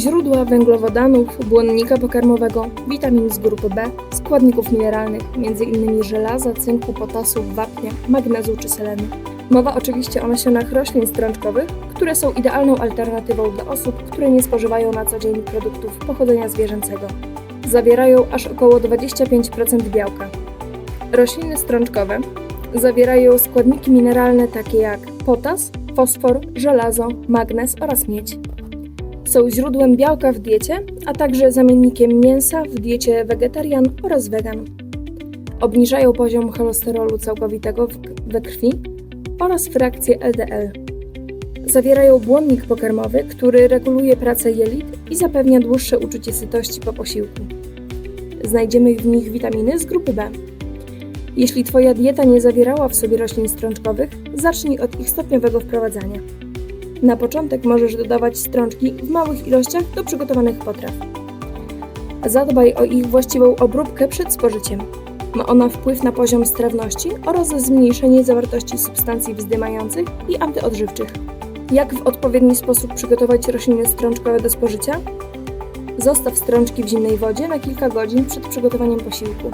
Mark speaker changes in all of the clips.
Speaker 1: źródła węglowodanów, błonnika pokarmowego, witamin z grupy B, składników mineralnych, m.in. żelaza, cynku, potasu, wapnia, magnezu czy selenu. Mowa oczywiście o nasionach roślin strączkowych, które są idealną alternatywą dla osób, które nie spożywają na co dzień produktów pochodzenia zwierzęcego. Zawierają aż około 25% białka. Rośliny strączkowe zawierają składniki mineralne takie jak potas, fosfor, żelazo, magnez oraz miedź. Są źródłem białka w diecie, a także zamiennikiem mięsa w diecie wegetarian oraz wegan. Obniżają poziom cholesterolu całkowitego we krwi oraz frakcję LDL. Zawierają błonnik pokarmowy, który reguluje pracę jelit i zapewnia dłuższe uczucie sytości po posiłku. Znajdziemy w nich witaminy z grupy B. Jeśli Twoja dieta nie zawierała w sobie roślin strączkowych, zacznij od ich stopniowego wprowadzania. Na początek możesz dodawać strączki w małych ilościach do przygotowanych potraw. Zadbaj o ich właściwą obróbkę przed spożyciem. Ma ona wpływ na poziom strawności oraz zmniejszenie zawartości substancji wzdymających i antyodżywczych. Jak w odpowiedni sposób przygotować rośliny strączkowe do spożycia? Zostaw strączki w zimnej wodzie na kilka godzin przed przygotowaniem posiłku.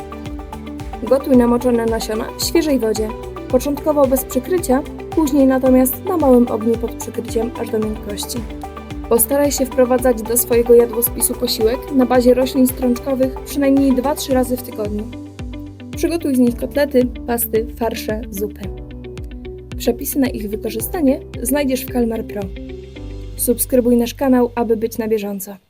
Speaker 1: Gotuj namoczone nasiona w świeżej wodzie. Początkowo bez przykrycia, później natomiast na małym ogniu pod przykryciem aż do miękkości. Postaraj się wprowadzać do swojego jadłospisu posiłek na bazie roślin strączkowych przynajmniej 2-3 razy w tygodniu. Przygotuj z nich kotlety, pasty, farsze, zupy. Przepisy na ich wykorzystanie znajdziesz w Kalmar Pro. Subskrybuj nasz kanał, aby być na bieżąco.